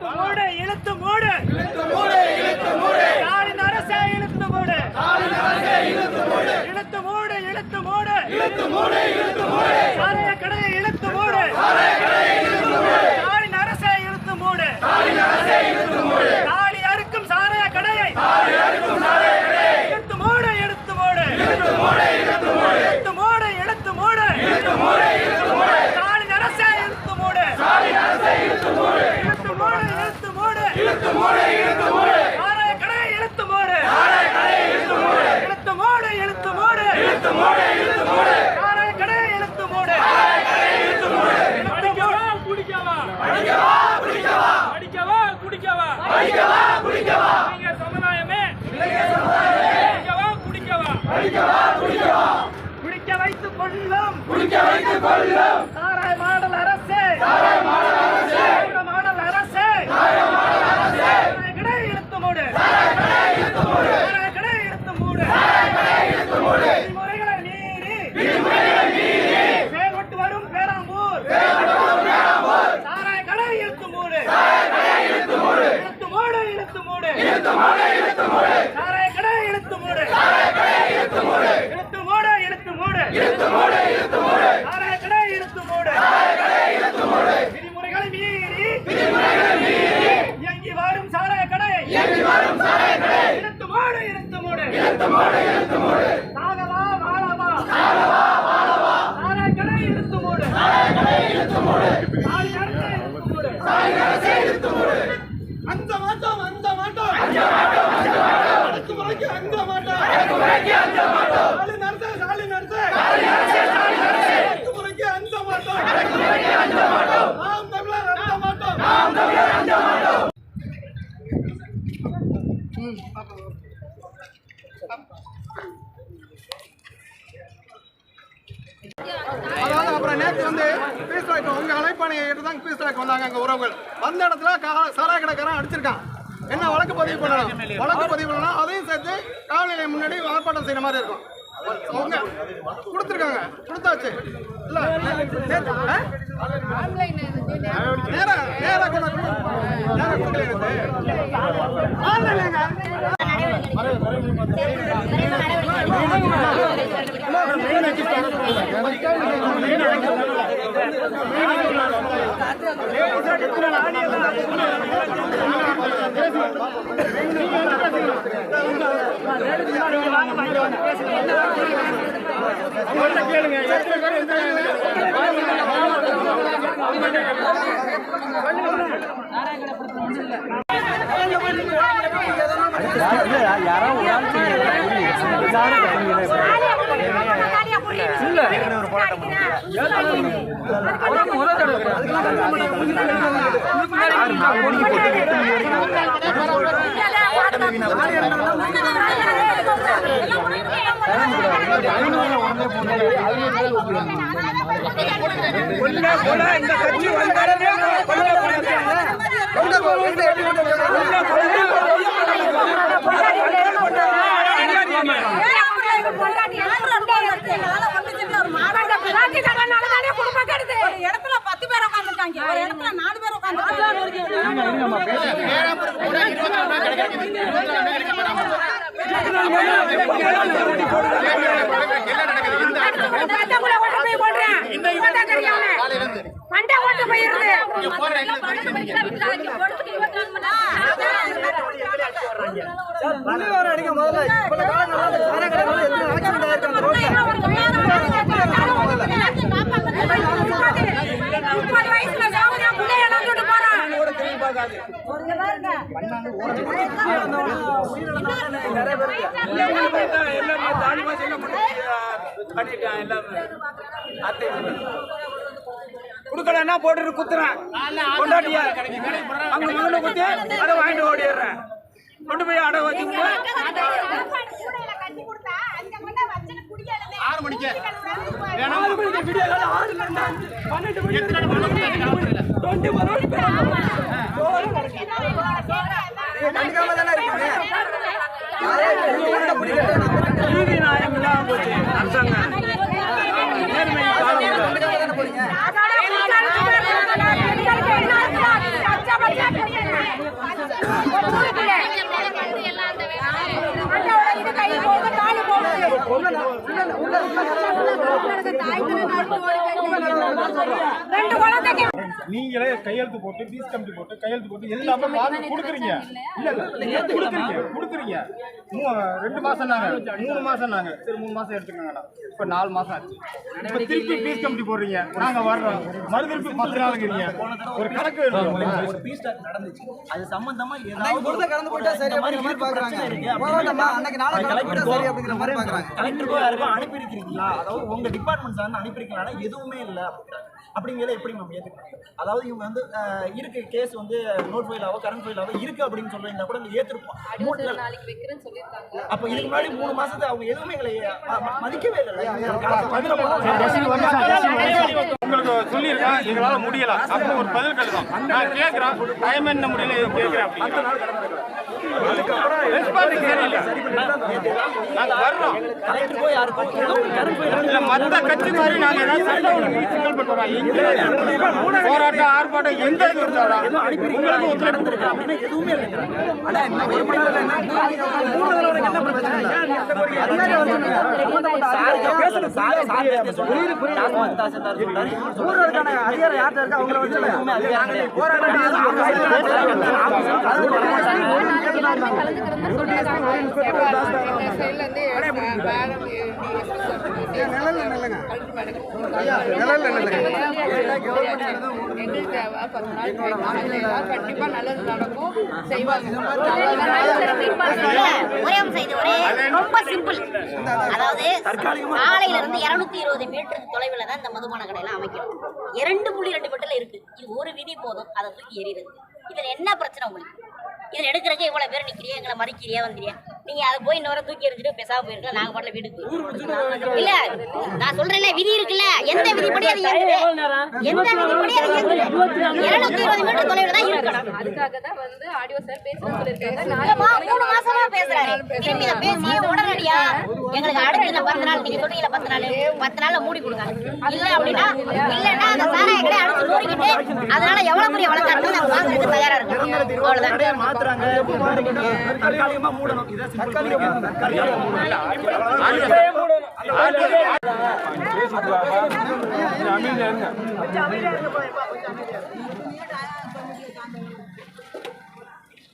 இழுத்து மூடு இழுத்து மூடு ஸ்டாலின் அரசே இழுத்து மூடு இழுத்து மூடு இழுத்து மூடு சாராய கடையை இழுத்து மூடு ஸ்டாலின் அரசே இழுத்து மூடு தாலி அறுக்கும் சாராய கடையை இழுத்து மூடு இழுத்து மூடு இழுத்து மூடு இழுத்து மூடு ஸ்டாலின் அரசே இழுத்து மூடு இழுத்து மூடு இழுத்து மூடு சாராய கடையை இழுத்து மூடு இழுத்து மூடு இழுத்து மூடு சாராய கடையை இழுத்து மூடு படிக்கவா குடிக்கவா படிக்கவா குடிக்கவா நீங்க சமுதாயமே படிக்கவா குடிக்கவா குடிக்க வைத்துக் கொள்ளும் சாராய மாடல் அரசே சாராய மாடல் அரசே சாராய கடை இழுத்து மூடு சாராய கடை இழுத்து மூடு விதிமுறைகளை மீறி செயல்பட்டு வரும் பேராம்பூர் சாராய கடை இழுத்து மூடு இழுத்து மூடு இழுத்து மூடு சாராய கடை இழுத்து மூடு இழுத்து மூடு இழுத்து மூடு சாராய கடை இழுத்து மூடு விதிமுறைகளை மீறி இயங்கி வரும் சாராய கடை இழுத்து மூடு இழுத்து மூடு சாகவா வாழவா சாராய கடை இழுத்து மூடு சாரி அரசே இழுத்து மூடு அந்த மாட்டோம் அந்த மாட்டோம் அடக்குமுறைக்கு அங்க மாட்டோம் சாலி நடத்த சாலி நடத்த அடக்குமுறைக்கு அஞ்ச மாட்டோம் நாம் தமிழர் அஞ்ச மாட்டோம் அதாவது அப்புறம் நேற்று வந்து பீஸ்லாக் உங்க அழைப்பானையை ஏற்று தான் பீஸ்லாக் வந்தாங்க அங்க உறவுகள். வந்த இடத்துல சாரா கடைக்காரன் அடிச்சிருக்கான். என்ன வழக்கு பதிவு பண்ணணும்? வழக்கு பதிவு பண்ணணும் அதையும் சேர்த்து காவல் நிலையம் முன்னாடி ஆர்ப்பாட்டம் செய்யற மாதிரி இருக்கும். அவங்க கொடுத்துருக்காங்க. கொடுத்தாச்சு. இல்ல நேத்து, ஆ? நேரா நேரா கொண்டு வந்து- நேரா கொடுக்கல எனக்கு ஆன்லைன்லங்க இடத்துல பத்து பேர் உட்காந்துருக்காங்க ஒரு இடத்துல நாலு பேர் மண்டை ஓட்டு போயிருது முப்பது எல்லாமே தாலிமா சொல்ல பண்ணிட்டான் எல்லாமே. குடுக்கலன்னா போட்டுட்டு குத்துறேன். கொண்டாட்டியா? அங்க மகனை குத்தி அதை வாங்கிட்டு ஓடிடுறேன். கொண்டு போய் அடை வச்சுட்டு ஆறு மணிக்கு. ஆறு மணிக்கு விடிய டுவெண்ட்டி ஃபோர் நீதி நியாயம் இல்லாம போச்சு அரசாங்கம் தாய் ரெண்டு குழந்தைக்கு நீங்களே கையெழுத்து போட்டு பீஸ் கமிட்டி போட்டு கையெழுத்து போட்டு எல்லாமே பார்த்து கொடுக்குறீங்க. இல்ல இல்ல கொடுக்குறீங்க கொடுக்குறீங்க. ரெண்டு மாசம் நாங்க மூணு மாசம் நாங்க சரி மூணு மாசம் எடுத்துக்கோங்கடா இப்ப நாலு மாசம் ஆச்சு. இப்ப திருப்பி பீஸ் கமிட்டி போடுறீங்க. நாங்க வர்றோம். மறு திருப்பி பத்து நாளுங்கிறீங்க ஒரு கணக்கு. ஒரு பீஸ் நடந்துச்சு. அது சம்பந்தமா ஏதாவது கடந்து போட்டா சரி அப்படிங்கிற மாதிரி பாக்குறாங்க போராட்டமா அன்னைக்கு நாளை கலெக்டர் சரி அப்படிங்கிற மாதிரி பாக்குறாங்க கலெக்டருக்கோ யாருக்கும் அனுப்பியிருக்கீங்களா அதாவது உங்க டிபார்ட்மெண்ட்ஸ் வந்து அனுப்பியிருக்கீங்களா? எதுவுமே இல்லை. அப்படிங்கிறாங்க அப்படிங்கிறத எப்படி மேம் ஏத்துக்கிறாங்க அதாவது இவங்க வந்து இருக்கு கேஸ் வந்து நோட் ஃபைலாவோ கரண்ட் ஃபைலாவோ இருக்கு அப்படின்னு சொல்றீங்க கூட இந்த ஏத்திருப்போம் அப்ப இதுக்கு முன்னாடி மூணு மாசத்தை அவங்க எதுவுமே எங்களை மதிக்கவே இல்லை உங்களுக்கு சொல்லியிருக்கேன். எங்களால முடியல. அப்போ ஒரு பதில் கழுதம் நான் கேட்கிறேன். டைம் என்ன முடியல? கேட்கிறேன் மத்த கட்சி மாதிரி நாங்க போராட்டம் ஆர்ப்பாட்டம் எந்த இது இருந்தாலும். உங்களுக்கு ஒத்துழைப்பு அப்படின்னா எதுவுமே இல்லை ஊர்களுக்கான அதிகாரம் யார்கிட்ட இருக்கு அவங்கள வச்சு கிடையாது. கண்டிப்பா நல்லது நடக்கும். செய்வாங்க ஒரே ரொம்ப சிம்பிள் அதாவது காலையில இருந்து இருநூத்தி இருபது மீட்டர் தொலைவில் தான் இந்த மதுபான கடையெல்லாம் அமைக்கணும் இரண்டு புள்ளி ரெண்டு மீட்டர்ல இருக்கு இது ஒரு விதி போதும் அதை தூக்கி எறிகிறது இதுல என்ன பிரச்சனை உங்களுக்கு இதில் எடுக்கிறதுக்கு இவ்வளோ பேர் நிற்கிறியா எங்களை மதிக்கிறியா வந்துறியா? நீங்க அதை போய் இன்னொரு தூக்கி எறிஞ்சிட்டு பேசாம போயிருக்கலாம் நாங்க பாட்டுல வீட்டுக்கு இல்ல நான் சொல்றேன்ல விதி இருக்குல்ல எந்த விதிப்படி அது இயங்குது எந்த விதிப்படி அது இயங்குது இருநூத்தி இருபது மீட்டர் தொலைவில் தான் இருக்கணும் அதுக்காக தான் வந்து ஆடியோ சார் இல்லம்மா, மூணு மாசமா பேசுறாரு திரும்பி இதை பேசி உடனடியா எங்களுக்கு அடுத்து பத்து நாள் நீங்க சொல்றீங்களா பத்து நாள் பத்து நாள்ல மூடி கொடுங்க இல்ல அப்படின்னா இல்லன்னா அந்த சாராய கடை அடிச்சு நூறிக்கிட்டு அதனால எவ்வளவு பெரிய வழக்காருன்னு நாங்க வாங்குறதுக்கு தயாரா இருக்கோம் அவ்வளவுதான் கடையை மாத்துறாங்க தற்காலிகமா மூடணும்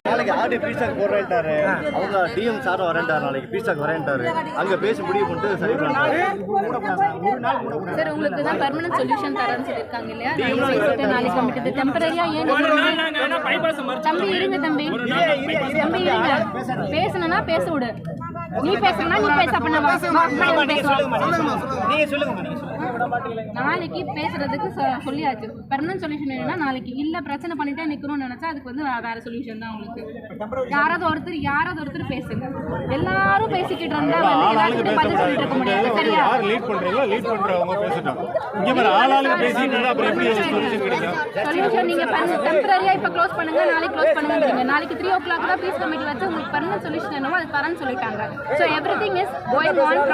நாளைக்கு ஆடி அவங்க டிஎம் சார் வரேன்ட்டாரு நாளைக்கு பீஸாக்கு வரேன்ட்டாரு. அங்க பேசி முடிவு பண்ணிட்டு சரி பண்றாரு. சார் உங்களுக்கு தான் பெர்மனன்ட் சொல்யூஷன் தரேன்னு சொல்லியிருக்காங்க இல்லையா? நாளைக்கு பேசிட்டு நாளைக்கு கமிட்டு டெம்பரரியா ஏன் நீங்க தம்பி இருங்க தம்பி. தம்பி இருங்க. பேசணும்னா பேச விடு. நீ பேசணும்னா நீ பேச வா- முன்னாடி பேசுவோம். நாளைக்கு பேசுறதுக்கு சொ- சொல்லியாச்சு பெர்மனன்ட் சொல்யூஷன் என்னன்னா நாளைக்கு இல்ல பிரச்சனை பண்ணிட்டே நிக்கணும்னு நினைச்சா அதுக்கு வந்து வேற சொல்யூஷன் தான் உங்களுக்கு யாராவது ஒருத்தர் யாராவது ஒருத்தர் பேசுங்க எல்லாரும் பேசிக்கிட்டு இருந்தா வந்து எல்லாத்துக்கும் பதில் சொல்லிட்டு இருக்க முடியாது சரியா யார் லீட் பண்றீங்களோ லீட் பண்றவங்க பேசட்டும் இங்க மாதிரி ஆளாளுக்கு பேசிட்டு இருந்தா அப்புறம் எப்படி சொல்யூஷன் கிடைக்கும் சொல்யூஷன் நீங்க டெம்பரரியா இப்ப க்ளோஸ் பண்ணுங்க நாளைக்கு க்ளோஸ் பண்ணுங்க நாளைக்கு த்ரீ ஓ கிளாக் தான் பீஸ் கமிட்டி வச்சு உங்களுக்கு பர்மனன்ட் சொல்யூஷன் என்னவோ அது தரேன்னு சொல்லிட்டாங்க so everything is going on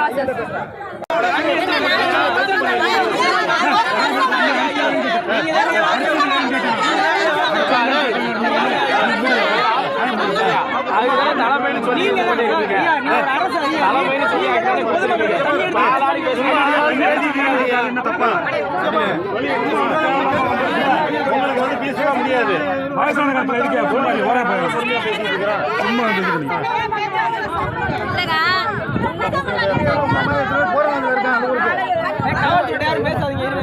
process தப்பா உங்களுக்கு வந்து பேசவே முடியாது வயசான காலத்துல ஓரே போய் சும்மா இது பண்ணி. இல்லைன்னு சொல்ல புரியாம அதான் சொல்றேன் இப்ப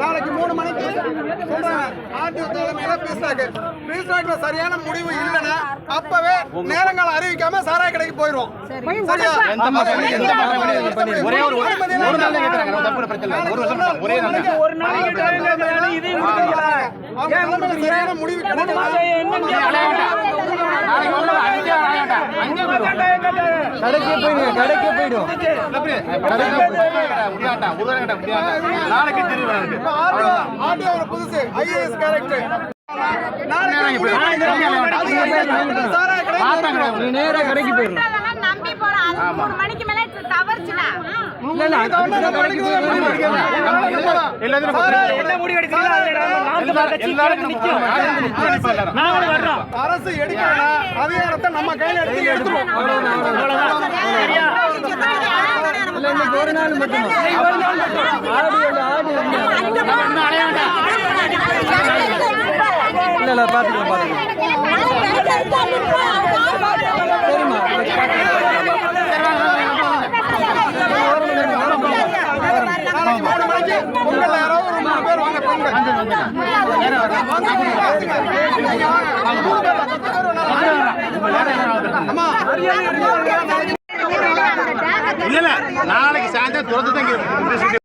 நாளைக்கு மூணு மணிக்கு சொல்றாங்க. ஆர்டிஓ தலைமையில பீஸ்டாக்கு பீஸ்டாக்ல சரியான முடிவு இல்லைன்னா அப்பவே நேரங்கள் அறிவிக்காம சாராய கடைக்கு போயிடுவோம் சரியா? எந்த மாசம் எந்த மாசம் ஒரே ஒரு ஒரு நாள் கேட்கறாங்க தப்பு பிரச்சனை இல்லை. ஒரு வருஷம் ஒரே நாள் ஒரு கேட்கறாங்க, இதையும் கொடுக்கல. அவங்க சரியான முடிவு கடைக்கே போயிடுங்க. கடைக்கே போயிடும் முடியாட்டா ஒரு கடை முடியாட்டா நாளைக்கு தெரியும் ஆர்டிஓ புதுசு ஐஏஎஸ் கேரக்டர் அதெல்லாம் நம்பி போறோம் மூணு மணிக்கு மேல தவறுச்சுடா அரசு அதிகாரத்தை நம்ம கையில எடுத்து எடுத்துருவோம் இல்ல இல்ல ஒரு மூணு பேர் வாங்க பெண்கள் நீங்க வாங்க. அம்மா. இல்ல நாளைக்கு சாயந்தரம் திறந்து தான்